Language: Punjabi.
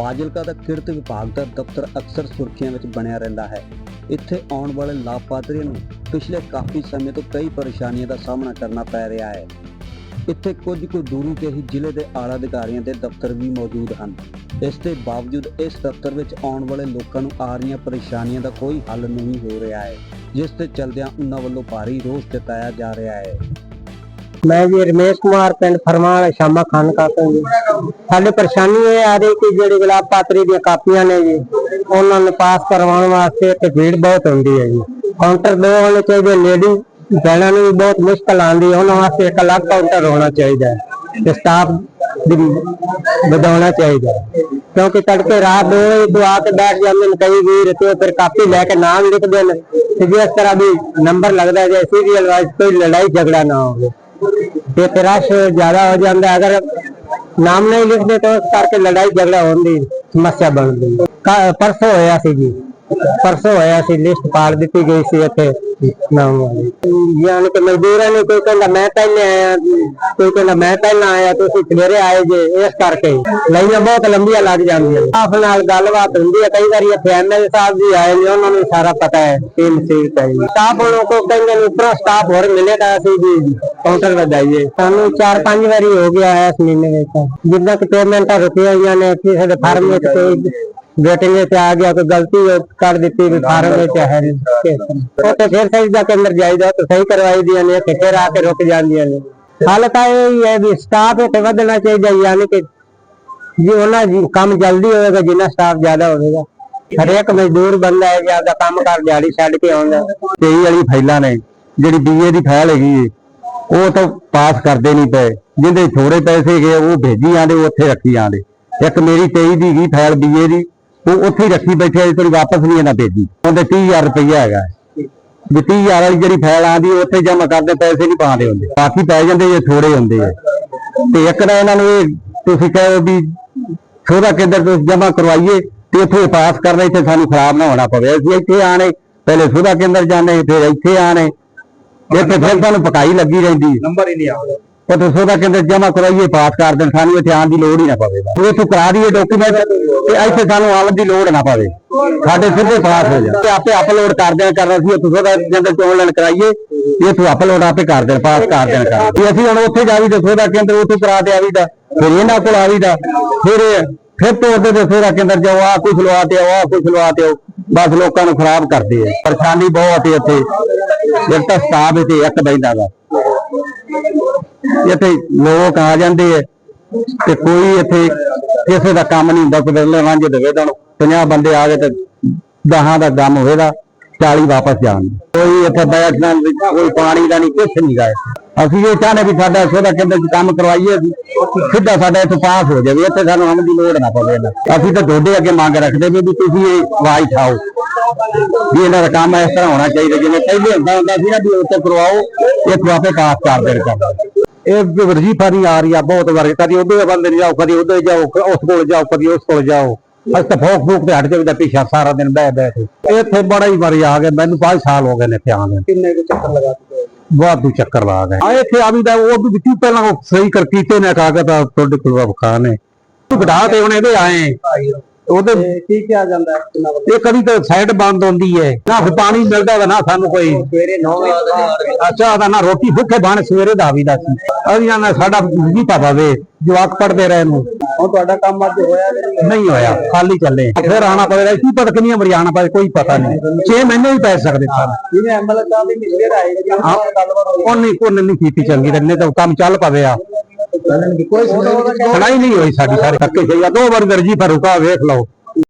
ਫਾਜ਼ਿਲਕਾ ਦਾ ਕਿਰਤ ਵਿਭਾਗ ਦਾ ਦਫ਼ਤਰ ਅਕਸਰ ਸੁਰਖੀਆਂ ਵਿੱਚ ਬਣਿਆ ਰਹਿੰਦਾ ਹੈ। ਇੱਥੇ ਆਉਣ ਵਾਲੇ ਲਾਭਪਾਤਰੀਆਂ ਨੂੰ ਪਿਛਲੇ ਕਾਫੀ ਸਮੇਂ ਤੋਂ ਕਈ ਪਰੇਸ਼ਾਨੀਆਂ ਦਾ ਸਾਹਮਣਾ ਕਰਨਾ ਪੈ ਰਿਹਾ ਹੈ। ਇੱਥੇ ਕੁਝ ਕੁ ਦੂਰੀ ਤੇ ਹੀ ਜ਼ਿਲ੍ਹੇ ਦੇ ਆਲਾ ਅਧਿਕਾਰੀਆਂ ਦੇ ਦਫ਼ਤਰ ਵੀ ਮੌਜੂਦ ਹਨ। ਇਸ ਦੇ ਬਾਵਜੂਦ ਇਸ ਦਫ਼ਤਰ ਵਿੱਚ ਆਉਣ ਵਾਲੇ ਲੋਕਾਂ ਨੂੰ ਆ ਰਹੀਆਂ ਪਰੇਸ਼ਾਨੀਆਂ ਦਾ ਕੋਈ ਹੱਲ ਨਹੀਂ ਹੋ ਰਿਹਾ ਹੈ, ਜਿਸ ਤੇ ਚਲਦਿਆਂ ਉਹਨਾਂ ਵੱਲੋਂ ਭਾਰੀ ਰੋਸ ਜਤਾਇਆ ਜਾ ਰਿਹਾ ਹੈ। ਮੈਂ ਜੀ ਰਮੇਸ਼ ਕੁਮਾਰ ਪਿੰਡ ਫਰਮਾਲ, ਸ਼ਾਮਾ ਖਾਨ ਕਾਤੋਂ ਜੀ। ਸਾਡੀ ਪਰੇਸ਼ਾਨੀ ਇਹ ਆ ਰਹੀ ਕਿ ਜਿਹੜੀ ਗੁਲਾਬ ਪਾਤਰੀ ਦੀਆਂ ਕਾਪੀਆਂ ਨੇ ਜੀ, ਉਹਨਾਂ ਨੂੰ ਪਾਸ ਕਰਵਾਉਣ ਵਾਸਤੇ ਇੱਥੇ ਭੀੜ ਬਹੁਤ ਹੁੰਦੀ ਹੈ ਜੀ। ਕਾਊਂਟਰ ਦੋ ਹੋਣੇ ਚਾਹੀਦੇ, ਲੇਡੀ ਭੈਣਾਂ ਨੂੰ ਬਹੁਤ ਮੁਸ਼ਕਲ ਆਉਂਦੀ ਉਹਨਾਂ ਵਾਸਤੇ ਇੱਕ ਅਲੱਗ ਕਾਊਂਟਰ ਹੋਣਾ ਚਾਹੀਦਾ ਹੈ, ਤੇ ਸਟਾਫ ਵਧਾਉਣਾ ਚਾਹੀਦਾ ਹੈ। ਕਿਉਂਕਿ ਤੜਕੇ ਰਾਤ ਦੋ ਵਜੇ ਦੁਆ ਆ ਕੇ ਬੈਠ ਜਾਂਦੇ ਨੇ, ਕਈ ਵੀਰ ਤੇ ਫਿਰ ਕਾਪੀ ਲੈ ਕੇ ਨਾਮ ਲਿਖਦੇ ਨੇ, ਤੇ ਜਿਸ ਤਰ੍ਹਾਂ ਵੀ ਨੰਬਰ ਲੱਗਦਾ ਜੇ ਸੀਰੀਅਲ ਵਾਈਜ਼ ਕੋਈ ਲੜਾਈ ਝਗੜਾ ਨਾ ਹੋਵੇ। ਤੇ ਫਿਰ ਰਸ਼ ਜ਼ਿਆਦਾ ਹੋ ਜਾਂਦਾ, ਅਗਰ ਨਾਮ ਨਹੀਂ ਲਿਖਦੇ ਤਾਂ ਉਸ ਕਰਕੇ ਲੜਾਈ ਝਗੜਾ ਹੋਣ ਦੀ ਸਮੱਸਿਆ ਬਣਦੀ ਪਰਸੋਂ ਹੋਇਆ ਸੀ ਜੀ। ਪਰਸੋਂ ਹੋਇਆ ਸੀ, ਲਿਸਟ ਪਾੜ ਦਿੱਤੀ ਗਈ ਸੀ ਇੱਥੇ ਨਾਮ ਵਾਲੀ। ਯਾਨੀ ਕਿ ਮਜ਼ਦੂਰਾਂ ਨੇ ਕੋਈ ਕਹਿੰਦਾ, ਮੈਂ ਪਹਿਲੇ ਆਇਆ ਕੋਈ ਕਹਿੰਦਾ, ਮੈਂ ਪਹਿਲਾਂ ਆਇਆ, ਤੁਸੀਂ ਸਵੇਰੇ ਆਏ ਜੇ। ਇਸ ਕਰਕੇ ਲਾਈਨਾਂ ਬਹੁਤ ਲੰਬੀਆਂ ਲੱਗ ਜਾਂਦੀਆਂ। ਆਪ ਨਾਲ ਗੱਲਬਾਤ ਹੁੰਦੀ ਹੈ। ਕਈ ਵਾਰੀ ਇੱਥੇ ਐਮਐਲ ਸਾਹਿਬ ਜੀ ਆਏ ਨੇ, ਉਹਨਾਂ ਨੂੰ ਸਾਰਾ ਪਤਾ ਹੈ, ਕੀ ਮੁਸੀਬਤ ਹੈ ਸਟਾਫ ਉਹਨਾਂ ਕੋ ਕਹਿੰਦੇ ਨੇ, ਉੱਪਰੋਂ ਸਟਾਫ ਹੋਰ ਮਿਲੇਗਾ ਸੀ ਜੀ। ਕਾਊਂਟਰ ਵਧਾਈਏ ਸਾਨੂੰ 4-5 ਵਾਰੀ ਹੋ ਗਿਆ ਹੈ ਇਸ ਮਹੀਨੇ ਵਿੱਚ। ਜਿੱਦਾਂ ਕਿ ਪੇਮੈਂਟਾਂ ਰੁਕੀਆਂ ਹੋਈਆਂ ਨੇ ਕਿਸੇ ਦੇ ਫਾਰਮ ਵਿੱਚ ਕੋਈ ਵੇਟਿੰਗ ਵਿੱਚ ਆ ਗਿਆ, ਕੋਈ ਗਲਤੀ ਕਰ ਦਿੱਤੀ ਵੀ ਫਾਰਮ ਵਿੱਚ ਹੈ ਉਹ ਤੇ ਫਿਰ ਸਹੀ ਜਾ ਕੇ ਅੰਦਰ ਜਾਈਦਾ ਤਾਂ ਸਹੀ ਕਰਵਾਈ ਦੀਆਂ ਨੇ ਤੇ ਫਿਰ ਆ ਕੇ ਰੁਕ ਜਾਂਦੀਆਂ ਨੇ। ਹਾਲ ਤਾਂ ਇਹ ਹੈ ਵੀ ਸਟਾਫ ਇੱਥੇ ਵਧਣਾ ਚਾਹੀਦਾ ਯਾਨੀ ਕਿ ਜੀ ਉਹਨਾਂ ਜੀ ਕੰਮ ਜਲਦੀ ਹੋਵੇਗਾ ਜਿੰਨਾ ਸਟਾਫ ਜ਼ਿਆਦਾ ਹੋਵੇਗਾ। ਹਰੇਕ ਮਜ਼ਦੂਰ ਬੰਦਾ ਹੈ ਜਾਂ ਦਾ ਕੰਮ ਕਰ ਦਿਹਾੜੀ ਛੱਡ ਕੇ ਆਉਂਦਾ। ਤੇਈ ਵਾਲੀ ਫਾਈਲਾਂ ਨੇ, ਜਿਹੜੀ ਬੀਏ ਦੀ ਫਾਈਲ ਹੈਗੀ ਉਹ ਤਾਂ ਪਾਸ ਕਰਦੇ ਨਹੀਂ ਪਏ। ਜਿੰਦੇ ਥੋੜੇ ਪੈਸੇ ਹੈਗੇ ਉਹ ਭੇਜੀ ਜਾਂਦੇ ਉੱਥੇ ਰੱਖੀ ਜਾਂਦੇ ਇੱਕ ਮੇਰੀ 23 ਦੀ ਗਈ ਫਾਈਲ ਬੀਏ ਦੀ, ਉਹ ਉੱਥੇ ਰੱਖੀ ਬੈਠੇ ਅਜੇ ਤੱਕ ਵਾਪਸ ਨਹੀਂ ਇਹਨਾਂ ਭੇਜੀ। ਉਹਦੇ 30000 ਰੁਪਈਆ ਹੈਗਾ। ਵੀ 30000 ਵਾਲੀ ਜਿਹੜੀ ਫਾਈਲ ਆਂਦੀ, ਉੱਥੇ ਜਮ੍ਹਾਂ ਕਰਦੇ, ਪੈਸੇ ਨਹੀਂ ਪਾਉਂਦੇ ਹੁੰਦੇ। ਬਾਕੀ ਪੈ ਜਾਂਦੇ ਜੇ ਥੋੜੇ ਹੁੰਦੇ ਆ। ਤੇ ਇੱਕ ਤਾਂ ਇਹਨਾਂ ਨੂੰ ਇਹ ਤੁਸੀਂ ਕਹੋ ਵੀ ਸੋਧਾ ਕੇਂਦਰ ਤੋਂ ਜਮ੍ਹਾਂ ਕਰਵਾਈਏ ਤੇ ਉੱਥੇ ਪਾਸ ਕਰਨਾ, ਇੱਥੇ ਸਾਨੂੰ ਖਰਾਬ ਨਾ ਹੋਣਾ ਪਵੇ। ਅਸੀਂ ਇੱਥੇ ਆਣੇ ਪਹਿਲੇ ਸੋਧਾ ਕੇਂਦਰ ਜਾਣੇ ਫਿਰ ਇੱਥੇ ਆਣੇ ਇੱਥੇ ਫਿਰ ਸਾਨੂੰ ਪਕਾਈ ਲੱਗੀ ਰਹਿੰਦੀ ਨੰਬਰ ਹੀ ਨਹੀਂ ਆਉਂਦਾ। ਉੱਥੇ ਸੋਧਾ ਕੇਂਦਰ ਜਮ੍ਹਾਂ ਕਰਵਾਈਏ ਪਾਸ ਕਰ ਦੇਣ ਸਾਨੂੰ ਇੱਥੇ ਆਉਣ ਦੀ ਲੋੜ ਹੀ ਨਾ ਪਵੇ ਉਹ ਇੱਥੋਂ ਕਰਾ ਦਈਏ ਡਾਕੂਮੈਂਟ ਤੇ ਇੱਥੇ ਸਾਨੂੰ ਆਉਣ ਦੀ ਲੋੜ ਨਾ ਪਵੇ। ਸਾਡੇ ਸਿੱਧੇ ਪਾਸ ਹੋ ਜਾਣ। ਤੇ ਆਪੇ ਅਪਲੋਡ ਕਰ ਦੇਣ ਕਰਨਾ ਸੀ ਉੱਥੇ ਸੋਧਾ ਕੇਂਦਰ ਤੋਂ ਆਨਲਾਈਨ ਕਰਾਈਏ ਇੱਥੋਂ ਅਪਲੋਡ ਆਪੇ ਕਰ ਦੇਣ ਪਾਸ ਕਰ ਦੇਣ ਕਰ ਜੇ ਅਸੀਂ ਹੁਣ ਉੱਥੇ ਜਾਵੀਦਾ ਸੋਧਾ ਕੇਂਦਰ ਉੱਥੇ ਕਰਾ ਦੇ ਆਵੀਦਾ ਫਿਰ ਇਹਨਾਂ ਕੋਲ ਆਵੀਦਾ ਫਿਰ ਇਹ- ਫਿਰ ਤੋਂ ਉਹਦੇ ਤੇ ਸੋਧਾ ਕੇਂਦਰ ਜਾਓ ਆ ਕੁਝ ਲਵਾ ਤੇ ਆਓ ਆ ਕੁਝ ਲਵਾ ਤੇ ਆਓ। ਬਸ ਲੋਕਾਂ ਨੂੰ ਖਰਾਬ ਕਰਦੇ ਆ। ਪਰੇਸ਼ਾਨੀ ਬਹੁਤ ਹੈ ਇੱਥੇ। ਇੱਕ ਤਾਂ ਸਟਾਫ ਇੱਥੇ ਇੱਕ ਬੈਠਾ ਵਾ। ਇੱਥੇ ਲੋਕ ਆ ਜਾਂਦੇ ਆ ਤੇ ਕੋਈ ਇੱਥੇ ਕਿਸੇ ਦਾ ਕੰਮ ਨਹੀਂ ਹੁੰਦਾ, ਕੋਈ ਵੇਲੇ ਵਾਂਝੇ ਦੇਵੇ ਤਾਂ 50 ਬੰਦੇ ਆ ਗਏ ਤੇ 10 ਦਾ ਕੰਮ ਹੋਏਗਾ 40 ਵਾਪਸ ਜਾਣ ਕੋਈ ਇੱਥੇ ਬੈਠਣਾ ਕੋਈ ਪਾਣੀ ਦਾ ਨਹੀਂ, ਕੁਛ ਨਹੀਂ ਗਾਏ ਅਸੀਂ ਇਹ ਚਾਹਨੇ ਵੀ ਸਾਡਾ ਸੋਦਾ ਕੇਂਦਰ ਚ ਕੰਮ ਕਰਵਾਈਏ ਅਸੀਂ ਸਿੱਧਾ ਸਾਡਾ ਇੱਥੇ ਪਾਸ ਹੋ ਜਾਵੇ, ਇੱਥੇ ਸਾਨੂੰ ਆਉਣ ਦੀ ਲੋੜ ਨਾ ਪਵੇ। ਅਸੀਂ ਤਾਂ ਤੁਹਾਡੇ ਅੱਗੇ ਮੰਗ ਰੱਖਦੇ ਵੀ ਤੁਸੀਂ ਇਹ ਆਵਾਜ਼ ਉਠਾਓ। ਵੀ ਇਹਨਾਂ ਦਾ ਕੰਮ ਇਸ ਤਰ੍ਹਾਂ ਹੋਣਾ ਚਾਹੀਦਾ ਜਿਵੇਂ ਪਹਿਲੇ ਹੁੰਦਾ ਹੁੰਦਾ ਸੀ ਨਾ ਵੀ ਉੱਥੇ ਕਰਵਾਓ ਇਹ ਆਪੇ ਪਾਸ ਕਰ ਦੇਣ ਕਰਦਾ। ਇਹ ਵਰਜੀਫਾ ਨਹੀਂ ਆ ਰਹੀ ਆ ਬਹੁਤ ਵਾਰੀ ਕਦੀ ਉਹਦੇ ਬੰਦੇ ਜਾਓ ਕਦੀ ਉਹਦੇ ਜਾਓ ਉਸ ਕੋਲ ਜਾਓ ਕਦੀ ਉਸ ਕੋਲ ਜਾਓ। ਅਸੀਂ ਤਾਂ ਫੋਕ ਫੂਕ ਤੇ ਹਟ ਜਾਈਦਾ ਪਿੱਛਾ ਸਾਰਾ ਦਿਨ ਬਹਿ ਬਹਿ ਕੇ। ਇੱਥੇ ਬੜਾ ਹੀ ਵਾਰੀ ਆ ਗਏ ਮੈਨੂੰ 5 ਸਾਲ ਹੋ ਗਏ ਨੇ ਇੱਥੇ ਆਉਂਦੇ ਕਿੰਨੇ ਕੁ ਚੱਕਰ ਲਗਾ ਦਿੱਤੇ ਵਾਧੂ ਚੱਕਰ ਲਾ ਗਏ। ਆ ਇੱਥੇ ਆ ਵੀ ਦਾ ਉਹ ਵੀ ਵਿੱਚੋਂ ਪਹਿਲਾਂ ਉਹ ਸਹੀ ਕਰ ਕੀਤੇ ਨੇ ਕਾਗਜ਼ ਤੁਹਾਡੇ ਕੋਲ ਵਿਖਾ ਨੇ। ਘਟਾ ਤੇ ਹੁਣ ਇਹਦੇ ਆਏ। ਉਹਦੇ ਕੀ ਕਿਹਾ ਜਾਂਦਾ ਇਹ ਕਦੀ ਤਾਂ ਸਾਈਡ ਬੰਦ ਹੁੰਦੀ ਹੈ ਨਾ ਫਿਰ ਪਾਣੀ ਮਿਲਦਾ ਵਾ ਨਾ ਸਾਨੂੰ ਕੋਈ। ਸਵੇਰੇ 9 ਵਜੇ ਅੱਛਾ ਦਾ ਨਾ ਰੋਟੀ ਭੁੱਖੇ ਬਣ ਸਵੇਰੇ ਦਾ ਵੀ ਦਾ ਸੀ ਅਸੀਂ ਨਾ ਸਾਡਾ ਜੀ ਪਾਵੇ ਜਵਾਕ ਪੜਦੇ ਰਹੇ ਨੂੰ। ਹੁਣ ਤੁਹਾਡਾ ਕੰਮ ਅੱਜ ਹੋਇਆ ਨਹੀਂ ਨਹੀਂ ਹੋਇਆ ਖਾਲੀ ਚੱਲੇ। ਫਿਰ ਆਣਾ ਪਵੇਗਾ ਕੀ ਪਤਾ ਕਿੰਨੀਆਂ ਵਾਰੀ ਆਣਾ ਪਵੇ ਕੋਈ ਪਤਾ ਨਹੀਂ। 6 ਮਹੀਨੇ ਵੀ ਪੈ ਸਕਦੇ ਸਨ। ਜਿਵੇਂ ਐਮਐਲਏ ਸਾਹਿਬ ਦੀ ਮਿਸਟਰ ਆਏ ਹੋਈ ਉਹਨੇ ਕੋਨੇ ਨਹੀਂ ਕੀਤੀ ਚੰਗੀ ਤੇ ਨਹੀਂ ਤਾਂ ਕੰਮ ਚੱਲ ਪਵੇ ਆ। ਕੋਈ ਸੁਣਾਈ ਨਹੀਂ। ਹੋਈ ਸਾਡੀ ਸਾਰੇ। ਥੱਕੇ ਸਹੀ ਆ। ਦੋ ਵਾਰ ਦਰਜੀ ਪਰ ਰੁਕਾ ਵੇਖ ਲਓ।